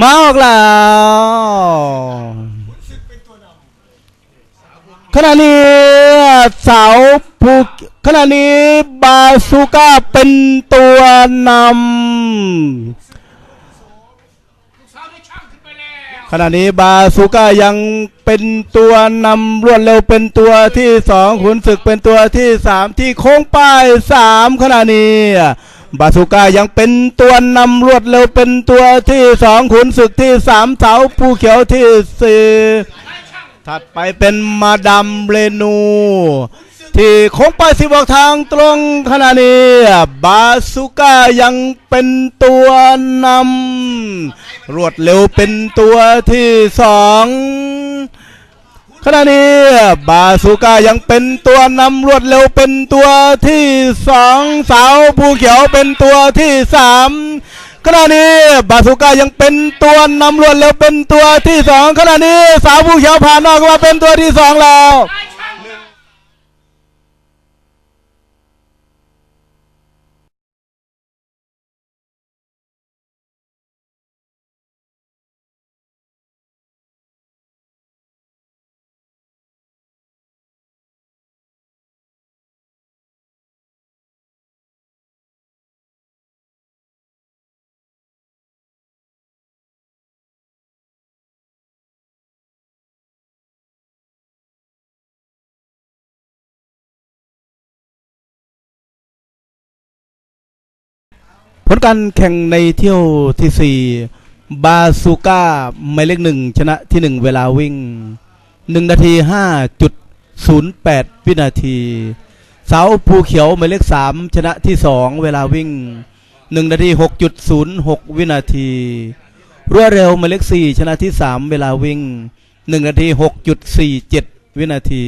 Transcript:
มาออกแล้วขณะนี้สาวภูขณะนี้บาซูก้าเป็นตัวนำขณะนี้บาซูก้ายังเป็นตัวนำรวดเร็วเป็นตัวที่สองขุนศึกเป็นตัวที่สามที่โค้งป้ายสามขณะนี้ บาซูก้ายังเป็นตัวนำรวดเร็วเป็นตัวที่สองขุนศึกที่สามเสาภูเขียวที่สี่ถัดไปเป็นมาดามเรนู ที่คงไปสิบอกทางตรงขณะนี้บาซูก้ายังเป็นตัวนำรวดเร็วเป็นตัวที่สอง ขณะนี้บาซูก้ายังเป็นตัวนำรวดเร็วเป็นตัวที่สองสาวภูเขียวเป็นตัวที่สามขณะนี้บาสูก้ายังเป็นตัวนำรวดเร็วเป็นตัวที่สองขณะนี้สาวผู้เขียวผ่านออกมาเป็นตัวที่สองแล้ว ผลการแข่งในเที่ยวที่สี่บาซูก้าหมายเลขหนึ่งชนะที่หนึ่งเวลาวิ่งหนึ่งนาทีห้าจุดศูนย์แปดวินาทีเสาภูเขียวหมายเลขสามชนะที่สองเวลาวิ่งหนึ่งนาทีหกจุดศูนย์หกวินาทีรวดเร็วหมายเลขสี่ชนะที่สามเวลาวิ่งหนึ่งนาทีหกจุดสี่เจ็ดวินาที